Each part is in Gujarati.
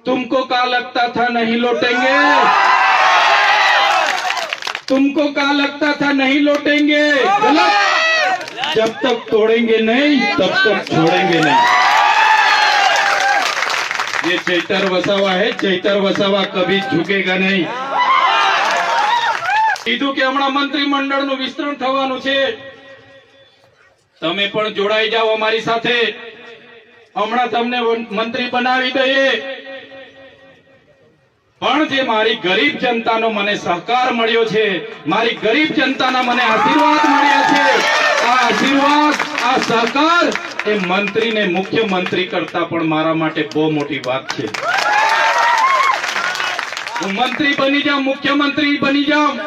तुमको क्या लगता था नहीं लौटेंगे तुमको क्या लगता था नहीं लौटेंगे गलत जब तक तोड़ेंगे नहीं तब तक छोड़ेंगे नहीं ये चैतर वसावा है चैतर वसावा कभी झुकेगा નહીં કીધું કે હમણાં મંત્રીમંડળનું વિસ્તરણ થવાનું છે તમે પણ જોડાઈ જાઓ અમારી સાથે હમણાં તમને મંત્રી બનાવી દઈએ પણ જે મારી ગરીબ જનતાનો મને સહકાર મળ્યો છે, મારી ગરીબ જનતાના મને આશીર્વાદ મળ્યા છે, આ આશીર્વાદ, આ સહકાર એ મંત્રીને મુખ્યમંત્રી કરતા પણ મારા માટે બહુ મોટી વાત છે. હું મંત્રી બની જાઉં, મુખ્યમંત્રી બની જાઉં.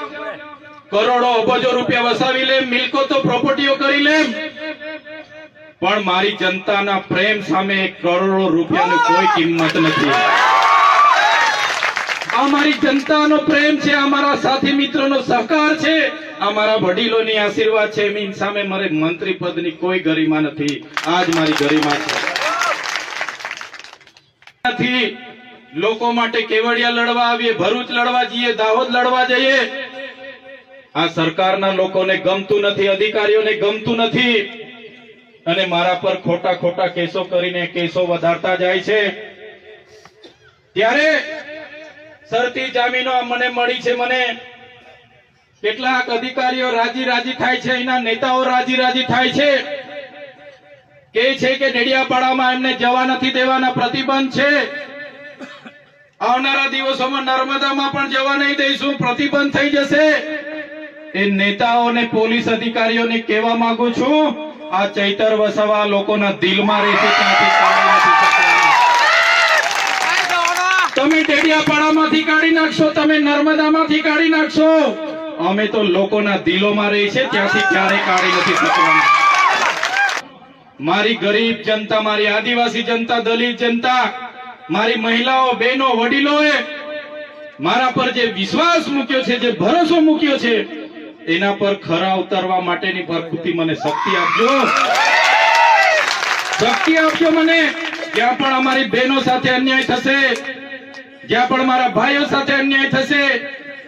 કરોડો અબજો રૂપિયા વસાવી લે મિલકો તો પ્રોપર્ટીઓ કરી લેમ. પણ મારી જનતાના પ્રેમ સામે કરોડો રૂપિયાની કોઈ કિંમત નથી. આ મારી જનતાનો પ્રેમ છે, અમારા સાથી મિત્રોનો સહકાર છે, અમારા વડીલોની આશીર્વાદ છે. એની સામે મારે મંત્રી પદની કોઈ ગરિમા નથી. આજ મારી ગરિમા છે. નથી લોકો માટે કેવડિયા લડવા આવીએ, ભરૂચ લડવા જઈએ, દાહોદ લડવા જઈએ. આ સરકારના લોકોને ગમતું નથી, અધિકારીઓને ગમતું નથી. અને મારા પર ખોટા ખોટા કેસો કરીને કેસો વધારતા જાય છે. ત્યારે શરતી જામીનો મને મળી છે, મને કેટલાક અધિકારીઓ રાજી રાજી થાય છે, એના નેતાઓ રાજી રાજી થાય છે. કે છે કે ડેડિયાપાડામાં એમને જવા નથી દેવાના પ્રતિબંધ છે. આવનારા દિવસોમાં નર્મદામાં પણ જવા નહીં દઈશું, પ્રતિબંધ થઈ જશે. એ નેતાઓને, પોલીસ અધિકારીઓને કહેવા માંગુ છું, આ ચૈતર વસાવા લોકોના દિલમાં રહેશે, ત્યાંથી કાઢી નથી શકવાના. તમે ડેડિયાપાડામાંથી કાઢી નાખશો, તમે નર્મદામાંથી કાઢી નાખશો. અમે તો લોકોના દિલોમાં રહી છે, ત્યાંથી ક્યારે કાઢી નથી શકવાના. મારી ગરીબ જનતા, મારી આદિવાસી જનતા, દલિત જનતા, મારી મહિલાઓ, બહેનો, વડીલોએ મારા પર જે વિશ્વાસ મૂક્યો છે, જે ભરોસો મૂક્યો છે, એના પર ખરા ઉતરવા માટેની પ્રકૃતિ મને શક્તિ આપજો. શક્તિ આપજો મને. ત્યાં પણ અમારી બહેનો સાથે અન્યાય થશે. જ્યાં પણ મારા ભાઈઓ સાથે અન્યાય થશે,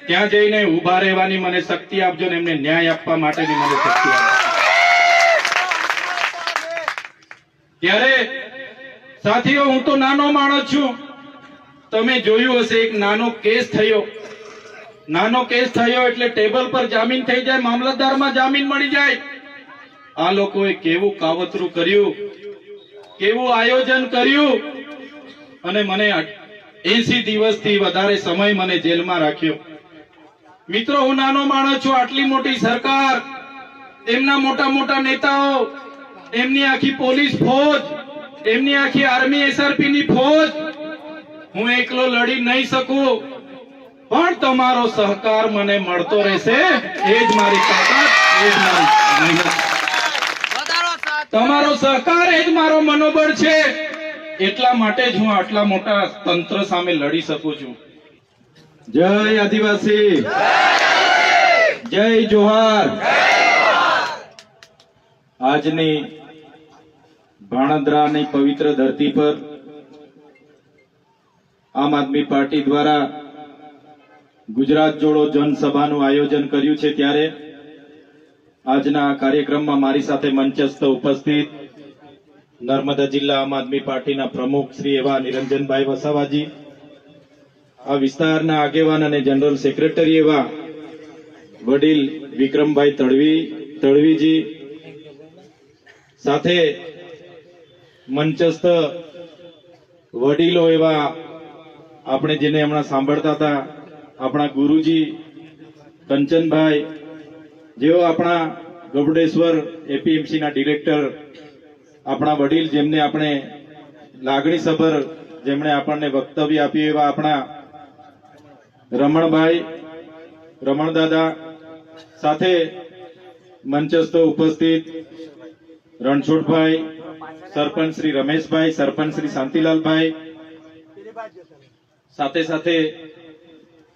ત્યાં જઈને ઊભા રહેવાની મને શક્તિ આપજો ને એમને ન્યાય આપવા માટેની મને શક્તિ આપજો. ત્યારે, સાથીઓ, હું તો નાનો માણસ છું. તમે જોયું હશે, એક નાનો કેસ થયો. નાનો કેસ થયો એટલે ટેબલ પર જામીન થઈ જાય, મામલતદારમાં જામીન મળી જાય. આ લોકોએ કેવું કાવતરું કર્યું, કેવું આયોજન કર્યું, અને મને એસી દિવસથી વધારે સમય મને જેલમાં રાખ્યો. મિત્રો હું નાનો માણસ છું આટલી મોટી સરકાર એમના મોટા મોટા નેતાઓ એમની આખી પોલીસ ફોજ એમની આખી આર્મી એસઆરપી ની ફોજ હું એકલો લડી નહીં શકું. પણ તમારો સહકાર મને મળતો રહેશે. એ જ મારી તાકાત એ જ મારી તમારો સહકાર એ જ મારો મનોબળ છે. એટલા માટે જ હું આટલા મોટા તંત્ર સામે લડી શકું છું. જય આદિવાસી. જય જોહાર. આજની ભાણદ્રાની પવિત્ર ધરતી પર આમ આદમી પાર્ટી દ્વારા ગુજરાત જોડો જનસભાનું આયોજન કર્યું છે ત્યારે આજના આ કાર્યક્રમમાં મારી સાથે મંચસ્થ ઉપસ્થિત નર્મદા જિલ્લા આમ આદમી પાર્ટીના પ્રમુખ શ્રી એવા નિરંજનભાઈ વસાવાજી, આ વિસ્તારના આગેવાન અને જનરલ સેક્રેટરી એવા વડીલ વિક્રમભાઈ તળવી તળવીજી સાથે મંચસ્થ વડીલો એવા આપણે જેને હમણાં સાંભળતા હતા, આપણા ગુરુજી કંચનભાઈ, જેઓ આપણા ગબડેશ્વર એપીએમસીના ડિરેક્ટર આપણા વડીલ જેમને આપણે લાગણીસભર જેમણે આપણને વક્તવ્ય આપ્યું એવા આપણા રમણભાઈ, રમણદાદા સાથે મંચસ્થ ઉપસ્થિત રણછોડભાઈ, સરપંચ શ્રી રમેશભાઈ, સરપંચ શ્રી શાંતિલાલભાઈ, સાથે સાથે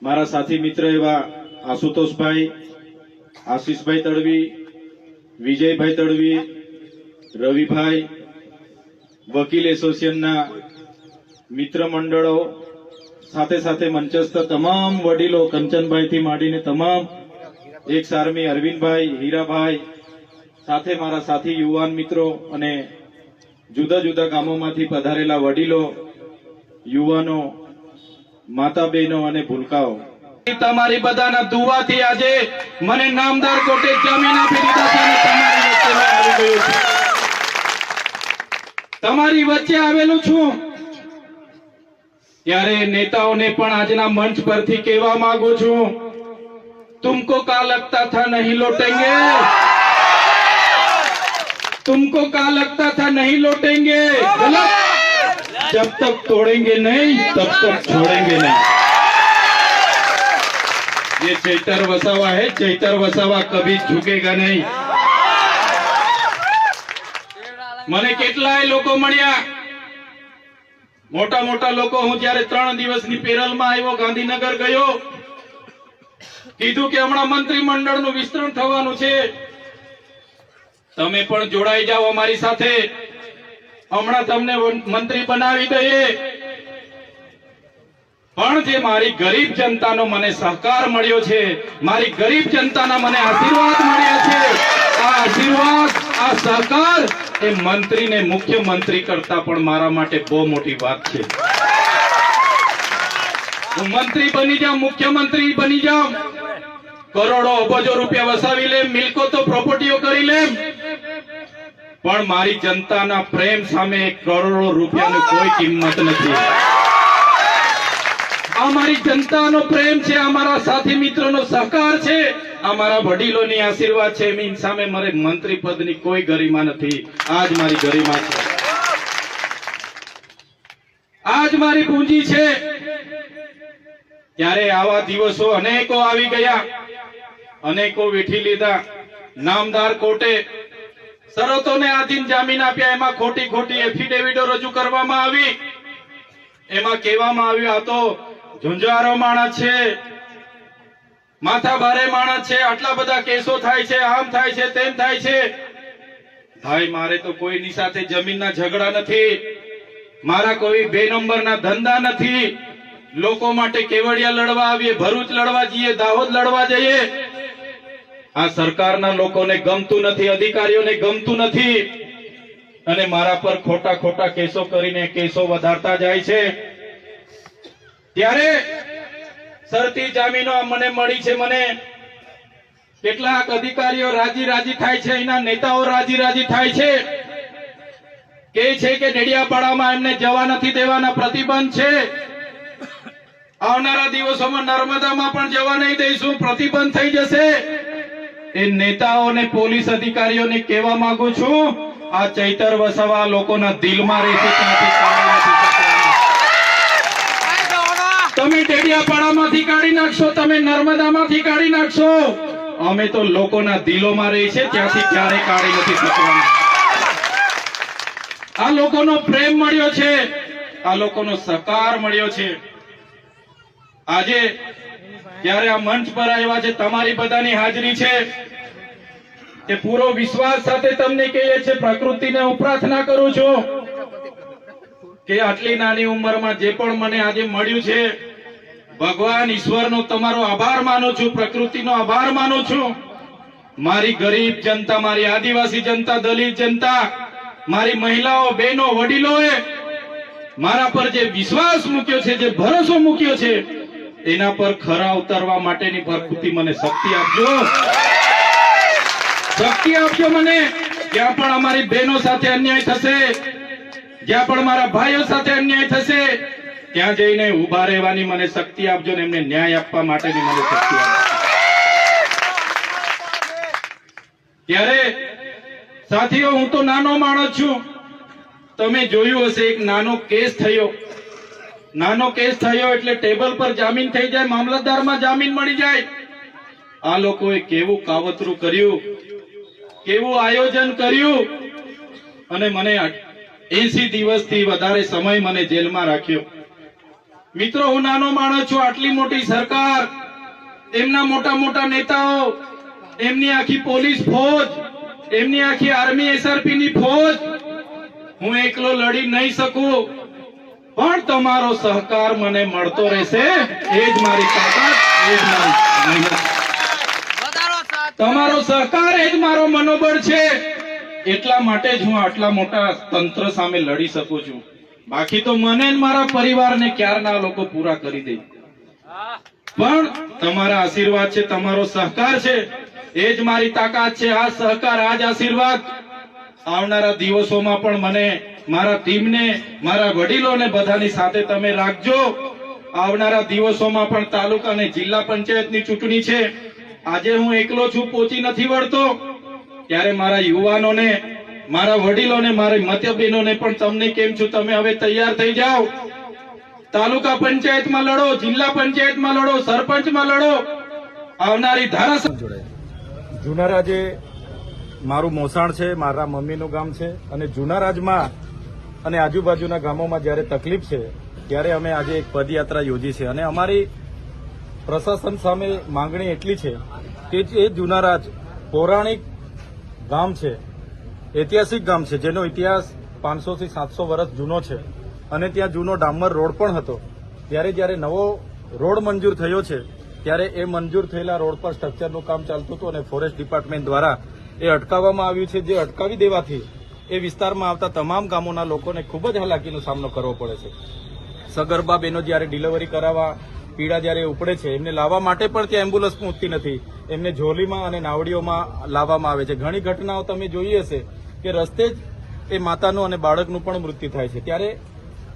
મારા સાથી મિત્ર એવા આશુતોષભાઈ, આશીષભાઈ તડવી, વિજયભાઈ તડવી રવિભાઈ, વકીલ એસોસિએશનના મિત્ર મંડળો, સાથે સાથે મંચસ્થ તમામ વડીલો કંચનભાઈથી માંડીને તમામ એક સારમી અરવિંદભાઈ, હીરાભાઈ, સાથે મારા સાથી યુવાન મિત્રો અને જુદા જુદા ગામોમાંથી પધારેલા વડીલો, યુવાનો માતા બહેનો અને ભૂલકાઓ. તમારી બધાના દુવાથી આજે મને નામદાર કોર્ટે જામીન આપી દીધા તમારી વચ્ચે આવી ગયો છું. તમારી વચ્ચે આવેલું છું ત્યારે નેતાઓને પણ આજના મંચ પરથી કહેવા માંગુ છું तुमको का लगता था नहीं लौटेंगे तुमको का लगता था नहीं लौटेंगे गलत जब तक तोड़ेंगे नहीं तब तक छोड़ेंगे नहीं ये चैतर वसावा है चैतर वसावा कभी झुकेगा नहीं મને કેટલાય લોકો મળ્યા. મોટા મોટા લોકો, હું જયારે ત્રણ દિવસની પેરલમાં આવ્યો, ગાંધીનગર ગયો, કીધું કે હમણાં મંત્રીમંડળનું વિસ્તરણ થવાનું છે. તમે પણ જોડાઈ જાઓ અમારી સાથે. હમણાં તમને મંત્રી બનાવી દઈએ. પણ જે મારી ગરીબ જનતાનો મને સહકાર મળ્યો છે, મારી ગરીબ જનતાના મને આશીર્વાદ મળ્યા છે. આ આશીર્વાદ, આ સહકાર એ મંત્રીને મુખ્યમંત્રી કરતા પણ મારા માટે બહુ મોટી વાત છે. હું મંત્રી બની જાઉં, મુખ્યમંત્રી બની જાઉં. કરોડો અબજો રૂપિયા વસાવી લેમ મિલકતો પ્રોપર્ટીઓ કરી લેમ પણ મારી જનતાના પ્રેમ સામે કરોડો રૂપિયાની કોઈ કિંમત નથી. આ મારી જનતાનો પ્રેમ છે, આ મારા સાથી મિત્રોનો સહકાર છે. આ મારા વડીલોની આશીર્વાદ છે એની સામે મારે મંત્રી પદની કોઈ ગરિમા નથી. આજ મારી ગરિમા છે. આજ મારી પૂંજી છે. ત્યારે આવા દિવસો અનેકો આવી ગયા. અનેકો વેઠી લીધા. નામદાર કોર્ટે શરતોને આધીન જામીન આપ્યા. એમાં ખોટી ખોટી એફિડેવિટો રજૂ કરવામાં આવી. એમાં કહેવામાં આવ્યું, આ તો ઝુંઝારો માણસ છે. માથા ભારે માણસ છે, આટલા બધા કેસો થાય છે, આમ થાય છે, તેમ થાય છે. ભાઈ, મારે તો કોઈની સાથે જમીનના ઝઘડા નથી. મારા કોઈ બે નંબરના ધંધા નથી. લોકો માટે કેવડિયા લડવા આવીએ, ભરૂચ લડવા જઈએ, દાહોદ લડવા જઈએ. આ સરકારના લોકોને ગમતું નથી, અધિકારીઓને ગમતું નથી. અને મારા પર ખોટા ખોટા કેસો કરીને કેસો વધારતા જાય છે. ત્યારે શરતી જામીનો મને મળી છે મને. કેટલાક અધિકારીઓ રાજી રાજી થાય છે, એના નેતાઓ રાજી રાજી થાય છે. કે છે કે ડેડિયાપાડામાં એમને જવા નથી દેવાના પ્રતિબંધ છે. આવનારા દિવસોમાં નર્મદામાં પણ જવા નહીં દઈશું, પ્રતિબંધ થઈ જશે. એ નેતાઓ ને પોલીસ અધિકારીઓને કહેવા માંગુ છું, આ ચૈતર વસાવા લોકોના દિલમાં રહેશે, ત્યાંથી કાઢી નથી શકવાના. તમે આજે જ્યારે આ મંચ પર આવ્યા છે, તમારી બધાની હાજરી છે તે પૂરો વિશ્વાસ સાથે તમને કહીએ છે પ્રકૃતિને હું પ્રાર્થના કરું છું કે આટલી નાની ઉંમરમાં જે પણ મને આજે મળ્યું છે ભગવાન ઈશ્વરનો તમારો આભાર માનું છું, પ્રકૃતિનો આભાર માનું છું. મારી ગરીબ જનતા, મારી આદિવાસી જનતા, દલિત જનતા, મારી મહિલાઓ, બહેનો, વડીલોએ મારા પર જે વિશ્વાસ મૂક્યો છે, જે ભરોસો મૂક્યો છે, એના પર ખરા ઉતરવા માટેની પ્રકૃતિ મને શક્તિ આપજો. શક્તિ આપજો મને. જ્યાં પણ અમારી બહેનો સાથે અન્યાય થશે, જ્યાં પણ મારા ભાઈઓ સાથે અન્યાય થશે ત્યાં જઈને ઊભા રહેવાની મને શક્તિ આપજો ને એમને ન્યાય આપવા માટેની મને શક્તિ આપજો. ત્યારે, સાથીઓ, હું તો નાનો માણસ છું. તમે જોયું હશે, એક નાનો કેસ થયો. નાનો કેસ થયો એટલે ટેબલ પર જામીન થઈ જાય, મામલતદારમાં જામીન મળી જાય. આ લોકોએ કેવું કાવતરું કર્યું, કેવું આયોજન કર્યું? અને મને એસી દિવસથી વધારે સમય મને જેલમાં રાખ્યો. મિત્રો, હું નાનો માણસ છું, આટલી મોટી સરકાર. એમના મોટા મોટા નેતાઓ, એમની આખી પોલીસ ફોજ, એમની આખી આર્મી એસઆરપી ની ફોજ. હું એકલો લડી નહીં શકું. પણ તમારો સહકાર મને મળતો રહેશે. એ મારી તાકાત, એ જ મારી તમારો સહકાર એ જ મારો મનોબળ છે. એટલા માટે જ હું આટલા મોટા તંત્ર સામે લડી શકું છું. બાકી તો મને મારા પરિવારને ક્યારના લોકો પૂરા કરી દે. પણ તમારા આશીર્વાદ છે, તમારો સહકાર છે, એ જ મારી તાકાત છે, આ સહકાર આ જ આશીર્વાદ. આવનારા દિવસોમાં પણ મને, મારા ટીમને, મારા વડીલોને બધાની સાથે તમે રાખજો. આવનારા દિવસોમાં પણ તાલુકા અને જિલ્લા પંચાયતની ચૂંટણી છે. આજે હું એકલો છું પહોંચી નથી વળતો. ત્યારે મારા યુવાનોને મારા વડીલોને, મારી મતબેનોને પણ તમને કેમ છું, તમે હવે તૈયાર થઈ જાઓ. તાલુકા પંચાયતમાં લડો, જિલ્લા પંચાયતમાં લડો, સરપંચમાં લડો. આવનારી ધારાસભ્ય જુનારાજે મારું મોસાણ છે, મારા મમ્મીનું ગામ છે અને જુનારાજમાં અને આજુબાજુના ગામોમાં જ્યારે તકલીફ છે, ત્યારે અમે આજે એક પદયાત્રા યોજી છે અને અમારી પ્રશાસન સામે માંગણી એટલી છે કે જે જુનારાજ પૌરાણિક ગામ છે. ઐતિહાસિક ગામ છે, જેનો ઇતિહાસ પાંચસો થી સાતસો વર્ષ જૂનો છે. અને ત્યાં જૂનો ડામર રોડ પણ હતો. ત્યારે જ્યારે નવો રોડ મંજૂર થયો છે, ત્યારે એ મંજૂર થયેલા રોડ પર સ્ટ્રક્ચરનું કામ ચાલતું હતું અને ફોરેસ્ટ ડિપાર્ટમેન્ટ દ્વારા એ અટકાવવામાં આવ્યું છે. જે અટકાવી દેવાથી એ વિસ્તારમાં આવતા તમામ ગામોના લોકોને ખૂબ જ હાલાકીનો સામનો કરવો પડે છે. સગર્ભા બહેનો જ્યારે ડિલિવરી કરાવવા, પીડા જ્યારે ઉપડે છે, એમને લાવવા માટે પણ ત્યાં એમ્બ્યુલન્સ પહોંચતી નથી. એમને ઝોલીમાં અને નાવડીઓમાં લાવવામાં આવે છે. ઘણી ઘટનાઓ તમે જોઈ હશે. કે રસ્તે જ એ માતાનું અને બાળકનું પણ મૃત્યુ થાય છે. ત્યારે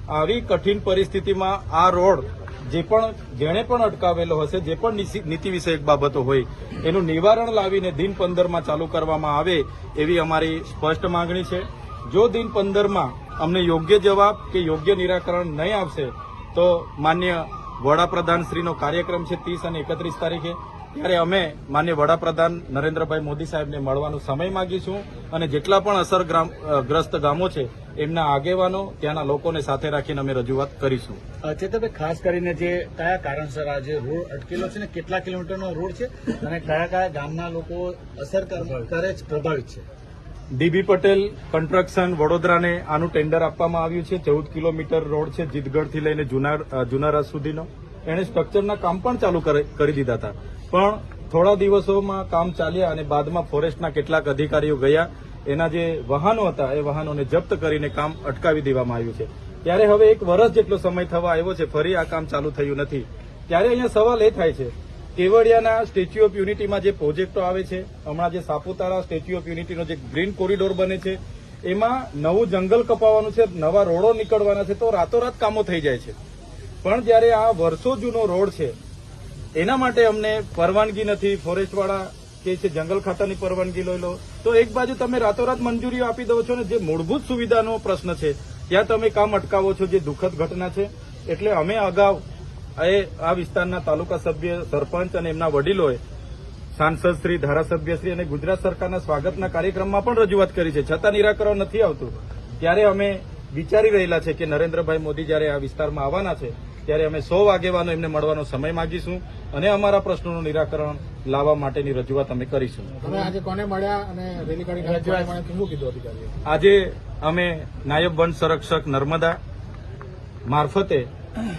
આવી કઠિન પરિસ્થિતિમાં આ રોડ જે પણ, જેણે પણ અટકાવેલો હશે, જે પણ નીતિ- વિષયક બાબતો હોય, એનું નિવારણ લાવીને દિન પંદરમાં ચાલુ કરવામાં આવે એવી અમારી સ્પષ્ટ માંગણી છે. જો દિન પંદરમાં અમને યોગ્ય જવાબ કે યોગ્ય નિરાકરણ નહીં આવશે, તો માન્ય વડાપ્રધાન શ્રીનો કાર્યક્રમ છે ત્રીસ અને એકત્રીસ તારીખે. ત્યારે અમે માન્ય વડાપ્રધાન નરેન્દ્રભાઈ મોદી સાહેબને મળવાનો સમય માંગીશું અને જેટલા પણ અસરગ્રસ્ત ગામો છે એમના આગેવાનો ત્યાંના લોકોને સાથે રાખીને અમે રજૂઆત કરીશું. ચેતભાઈ ખાસ કરીને જે કયા કારણસર આ જે રોડ અટકેલો છે ને કેટલા કિલોમીટરનો રોડ છે અને કયા કયા ગામના લોકો અસર કર- છે પ્રભાવિત છે? ડીબી પટેલ કન્સ્ટ્રક્શન વડોદરાને આનું ટેન્ડર આપવામાં આવ્યું છે. ચૌદ કિલોમીટર રોડ છે જીતગઢથી લઈને જુનાર અ, સુધીનો. એણે સ્ટ્રક્ચરના કામ પણ ચાલુ કરી દીધા હતા. પણ થોડા દિવસોમાં કામ ચાલ્યા અને બાદમાં ફોરેસ્ટના કેટલાક અધિકારીઓ ગયા. એના જે વાહનો હતા, એ વાહનોને જપ્ત કરીને કામ અટકાવી દેવામાં આવ્યું છે. ત્યારે હવે એક વર્ષ જેટલો સમય થવા આવ્યો છે, ફરી આ કામ ચાલુ થયું નથી. ત્યારે અહીંયા સવાલ એ થાય છે, કેવડિયાના સ્ટેચ્યુ ઓફ યુનિટીમાં જે પ્રોજેક્ટો આવે છે, હમણાં જે સાપુતારા સ્ટેચ્યુ ઓફ યુનિટીનો જે ગ્રીન કોરિડોર બને છે, એમાં નવું જંગલ કપાવવાનું છે, નવા રોડો નીકળવાના છે, તો રાતોરાત કામો થઈ જાય છે. પણ જ્યારે આ વર્ષો જૂનો રોડ છે, એના માટે અમને પરવાનગી નથી. ફોરેસ્ટવાળા કે છે જંગલ ખાતાની પરવાનગી લઈ લો. તો એક બાજુ તમે રાતોરાત મંજૂરીઓ આપી દો છો ને, જે મૂળભૂત સુવિધાનો પ્રશ્ન છે, ત્યાં તમે કામ અટકાવો છો જે દુઃખદ ઘટના છે. એટલે અમે અગાઉ એ આ વિસ્તારના તાલુકા સભ્ય, સરપંચ અને એમના વડીલોએ સાંસદ શ્રી, ધારાસભ્ય શ્રી અને ગુજરાત સરકારના સ્વાગતના કાર્યક્રમમાં પણ રજૂઆત કરી છે. છતાં નિરાકરણ નથી આવતું. ત્યારે અમે વિચારી રહેલા છે કે નરેન્દ્રભાઈ મોદી જ્યારે આ વિસ્તારમાં આવવાના છે ત્યારે અમે સૌ આગેવાનો એમને મળવાનો સમય માંગીશું અને અમારા પ્રશ્નોનું નિરાકરણ લાવવા માટેની રજૂઆત અમે કરીશું. આજે કોને મળ્યા અને આજે અમે નાયબ વન સંરક્ષક નર્મદા મારફતે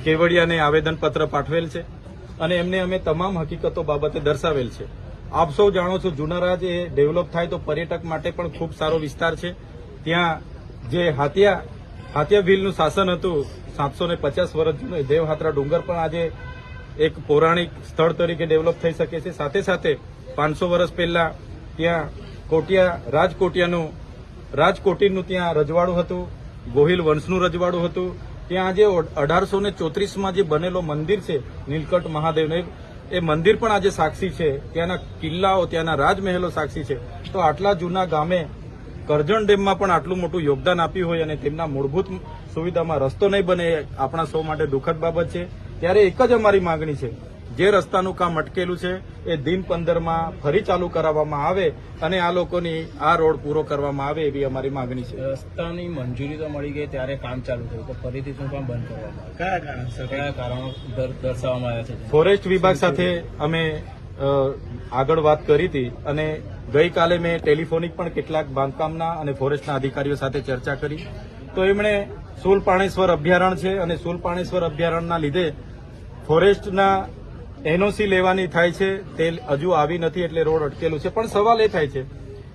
કેવડિયાને આવેદનપત્ર પાઠવેલ છે અને એમને અમે તમામ હકીકતો બાબતે દર્શાવેલ છે. આપ સૌ જાણો છો જુનારાજ એ ડેવલપ થાય તો પર્યટક માટે પણ ખૂબ સારો વિસ્તાર છે. ત્યાં જે હાથિયા હાતિયા ભીલનું શાસન હતું સાતસો ને પચાસ વર્ષ જૂનું દેવહાત્રા ડુંગર પણ આજે એક પૌરાણિક સ્થળ તરીકે ડેવલપ થઈ શકે છે. સાથે સાથે પાંચસો વર્ષ પહેલા ત્યાં કોટિયા, રાજકોટિયાનું રાજકોટીનું ત્યાં રજવાડું હતું, ગોહિલ વંશનું રજવાડું હતું. ત્યાં આજે અઢારસો ને ચોત્રીસમાં જે બનેલો મંદિર છે, નીલકંઠ મહાદેવને એ મંદિર પણ આજે સાક્ષી છે. ત્યાંના કિલ્લાઓ, ત્યાંના રાજમહેલો સાક્ષી છે. તો આટલા જૂના ગામે કરજણ ડેમમાં પણ આટલું મોટું યોગદાન આપ્યું હોય અને તેમના મૂળભૂત સુવિધામાં રસ્તો નહીં બને આપણા સૌ માટે દુઃખદ બાબત છે. ત્યારે એક જ અમારી માંગણી છે જે રસ્તાનું કામ અટકેલું છે એ દિન પંદરમાં ફરી ચાલુ કરાવવામાં આવે અને આ લોકોની આ રોડ પૂરો કરવામાં આવે એવી અમારી માંગણી છે. રસ્તાની મંજૂરી તો મળી ગઈ ત્યારે કામ ચાલુ થયું તો ફરીથી શું કામ બંધ કરવામાં કયા કારણસર કયા કારણો દર્શાવવામાં આવ્યા છે? ફોરેસ્ટ વિભાગ સાથે અમે આગળ વાત કરી હતી અને ગઈકાલે મેં ટેલિફોનિક પણ કેટલાક બાંધકામના અને ફોરેસ્ટના અધિકારીઓ સાથે ચર્ચા કરી. તો એમણે સુલપાણેશ્વર અભયારણ્ય છે અને સુલપાણેશ્વર અભયારણ્યના લીધે ફોરેસ્ટના એનઓસી લેવાની થાય છે. તે હજુ આવી નથી એટલે રોડ અટકેલું છે. પણ સવાલ એ થાય છે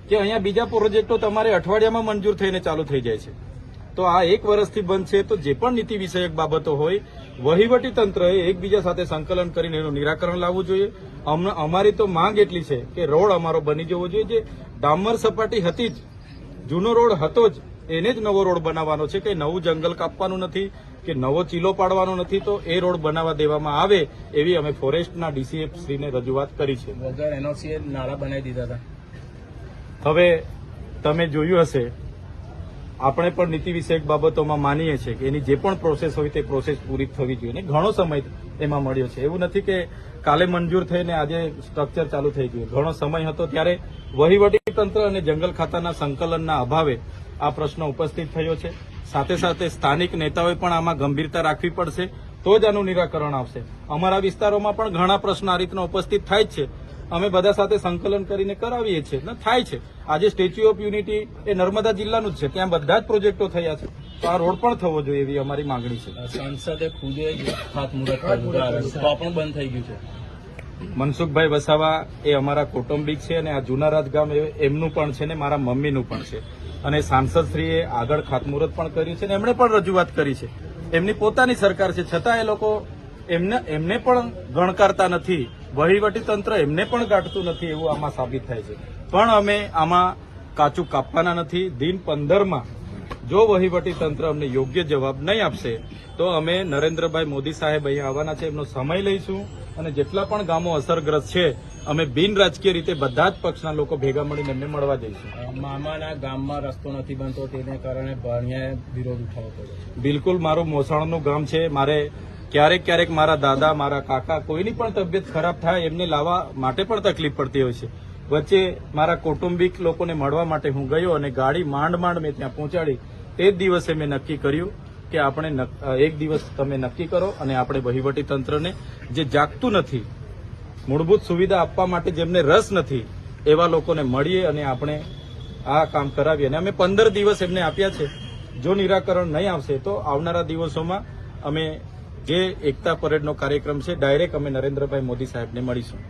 કે અહીંયા બીજા પ્રોજેક્ટો તમારે અઠવાડિયામાં મંજૂર થઈને ચાલુ થઈ જાય છે. તો આ એક વર્ષથી બંધ છે. તો જે પણ નીતિ વિષયક બાબતો હોય, વહીવટી તંત્રએ એકબીજા સાથે સંકલન કરીને એનું નિરાકરણ લાવવું જોઈએ. અમ- અમારી તો માંગ એટલી છે કે રોડ અમારો બની જવો જોઈએ. જે ડામર સપાટી હતી જ, જૂનો રોડ હતો જ એને જ નવો રોડ બનાવવાનો છે કે નવું જંગલ કાપવાનું નથી કે નવો ચીલો પાડવાનો નથી તો એ રોડ બનાવવા દેવામાં આવે એવી અમે ફોરેસ્ટના ડીસીએફ શ્રીને રજૂઆત કરી છે. વગર એનઓસી નાળા બનાવી દીધા હતા. હવે તમે જોયું હશે આપણે પણ નીતિ વિષયક બાબતોમાં માનીએ છીએ કે એની જે પણ પ્રોસેસ હોય તે પ્રોસેસ પૂરી થવી જોઈએ અને ઘણો સમય એમાં મળ્યો છે. એવું નથી કે કાલે મંજૂર થઈને આજે સ્ટ્રક્ચર ચાલુ થઈ ગયું. ઘણો સમય હતો ત્યારે વહીવટી તંત્ર અને જંગલ ખાતાના સંકલનના અભાવે આ પ્રશ્ન ઉપસ્થિત થયો છે. સાથે સાથે સ્થાનિક નેતાઓએ પણ આમાં ગંભીરતા રાખવી પડશે તો જ આનું નિરાકરણ આવશે. અમારા વિસ્તારોમાં પણ ઘણા પ્રશ્નો આ રીતના ઉપસ્થિત થાય જ છે. અમે બધા સાથે સંકલન કરીને કરાવીએ છીએ. ને થાય છે. આજે સ્ટેચ્યુ ઓફ યુનિટી એ નર્મદા જિલ્લાનું જ છે. ત્યાં બધા જ પ્રોજેક્ટો થયા છે. તો આ રોડ પણ થવો જોઈએ એવી અમારી માંગણી છે. સંસદે ખુદે પણ બંધ થઈ ગયું છે. મનસુખભાઈ વસાવા એ અમારા કૌટુંબિક છે અને આ જુનારાજ ગામ એ- એમનું પણ છે ને મારા મમ્મીનું પણ છે. અને સાંસદશ્રીએ આગળ ખાતમુહૂર્ત પણ કર્યું છે અને એમણે પણ રજૂઆત કરી છે. એમની પોતાની સરકાર છે. છતાં એ લોકો એમને એમને પણ ગણકારતા નથી. વહીવટી તંત્ર એમને પણ ગાંઠતું નથી એવું આમાં સાબિત થાય છે. પણ અમે આમાં કાચું કાપવાના નથી. દિન પંદરમાં જો વહીવટી તંત્ર અમને યોગ્ય જવાબ નહીં આપશે, તો અમે નરેન્દ્રભાઈ મોદી સાહેબ અહીંયા આવવાના છે. એમનો સમય લઈશું. અને જેટલા પણ ગામો અસરગ્રસ્ત છે અમે બિન રાજકીય રીતે બધા જ પક્ષના લોકો ભેગા મળીને એમને મળવા જઈશું. મામાના ગામમાં રસ્તો નથી બનતો તેને કારણે ભાણિયાએ વિરોધ ઉઠાવવો પડ્યો. બિલકુલ મારું મોસાણનું ગામ છે. મારે ક્યારેક ક્યારેક મારા દાદા મારા કાકા કોઈની પણ તબિયત ખરાબ થાય એમને લાવવા માટે પણ તકલીફ પડતી હોય છે. વચ્ચે મારા કૌટુંબિક લોકોને મળવા માટે હું ગયો અને ગાડી માંડ માંડ મેં ત્યાં પહોંચાડી. તે જ દિવસે મેં નક્કી કર્યું કે આપણે એક દિવસ તમે નક્કી કરો અને આપણે વહીવટી તંત્રને જે જાગતું નથી, મૂળભૂત સુવિધા આપવા માટે જેમને રસ નથી, એવા લોકોને મળીએ અને આપણે આ કામ કરાવીએ. અને અમે પંદર દિવસ એમને આપ્યા છે. જો નિરાકરણ નહીં આવશે, તો આવનારા દિવસોમાં અમે જે એકતા પરેડનો કાર્યક્રમ છે, ડાયરેક્ટ અમે નરેન્દ્રભાઈ મોદી સાહેબને મળીશું.